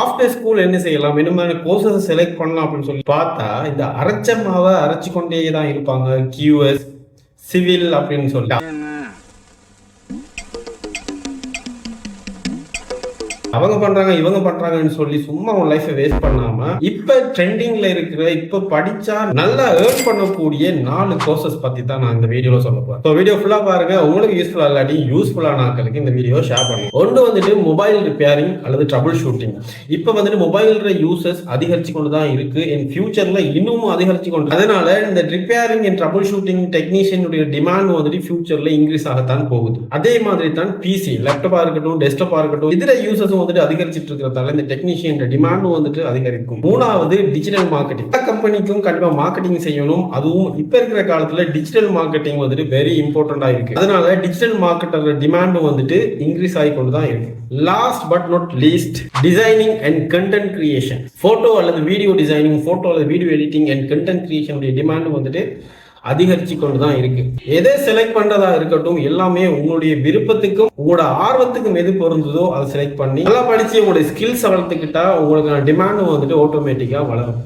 After school என்ன செய்யலாம்? என்ன மாதிரி கோர்சஸ் செலக்ட் பண்ணலாம் அப்படின்னு சொல்லி பார்த்தா இந்த அரைச்ச மாவை அரைச்சு கொண்டே தான் இருப்பாங்க. கியூஎஸ் சிவில் அப்படின்னு சொல்லி. அவங்க பண்றாங்க இவங்க பண்றாங்கன்னு சொல்லி சும்மா உன் லைஃபை வேஸ்ட் பண்ணாம இப்ப ட்ரெண்டிங்ல இருக்கிற இப்ப படிச்சா நல்லா ஏர்ன் பண்ணக்கூடிய நாலு கோர்சஸ் பத்தி தான் நான் இந்த வீடியோல சொல்ல போறேன். ஸோ வீடியோ ஃபுல்லா பாருங்க. உங்களுக்கு யூஸ்ஃபுல்லா இல்லாட்டி யூஸ்ஃபுல்லான ஆட்களுக்கு இந்த வீடியோ ஷேர் பண்ணுங்க. ஒன்று வந்துட்டு மொபைல் ரிப்பேரிங் அல்லது ட்ரபிள் ஷூட்டிங் இப்ப வந்துட்டு மொபைல் யூசஸ் அதிகரிச்சு கொண்டு தான் இருக்கு என் ஃபியூச்சர்ல இன்னமும் அதிகரிச்சு கொண்டு அதனால இந்த ரிப்பேரிங் அண்ட் ட்ரபிள் ஷூட்டிங் டெக்னீஷியனுடைய டிமாண்ட் வந்துட்டு ஃபியூச்சர்ல இன்க்ரீஸ் ஆகத்தான் போகுது. அதே மாதிரி தான் பிசி லேப்டாப்பா இருக்கட்டும் டெஸ்க்டாப்பா இருக்கட்டும் இதர யூசஸும் வந்துட்டு அதிகரிச்சிட்டு இருக்கிறதால இந்த டெக்னீஷியன் டிமாண்டும் வந்துட்டு அதிகரிக்கும். மூணாவது டிஜிட்டல் மார்க்கெட்டிங் எல்லா கம்பெனிக்கும் கண்டிப்பா மார்க்கெட்டிங் செய்யணும். அதுவும் இப்ப இருக்கிற காலத்துல டிஜிட்டல் மார்க்கெட்டிங் வந்துட்டு வெரி இம்பார்ட்டன்டா இருக்கு. அதனால டிஜிட்டல் மார்க்கெட்டோட டிமாண்டும் வந்துட்டு இன்க்ரீஸ் ஆகி கொண்டு தான் இருக்கு. Last but not least designing and content creation photo அல்லது வீடியோ டிசைனிங் போட்டோ அல்லது வீடியோ எடிட்டிங் அண்ட் கண்டென்ட் கிரியேஷனுடைய டிமாண்டும் வந்துட்டு அதிகரிச்சு கொண்டு தான் இருக்கு. எதை செலக்ட் பண்றதா இருக்கட்டும் எல்லாமே உங்களுடைய விருப்பத்துக்கும் உங்களோட ஆர்வத்துக்கும் எது பொருந்ததோ அதை செலக்ட் பண்ணி நல்லா படிச்சு உங்களுடைய ஸ்கில்ஸ் வளர்த்துக்கிட்டா உங்களுக்கான டிமாண்டும் வந்துட்டு ஆட்டோமேட்டிக்கா வளரும்.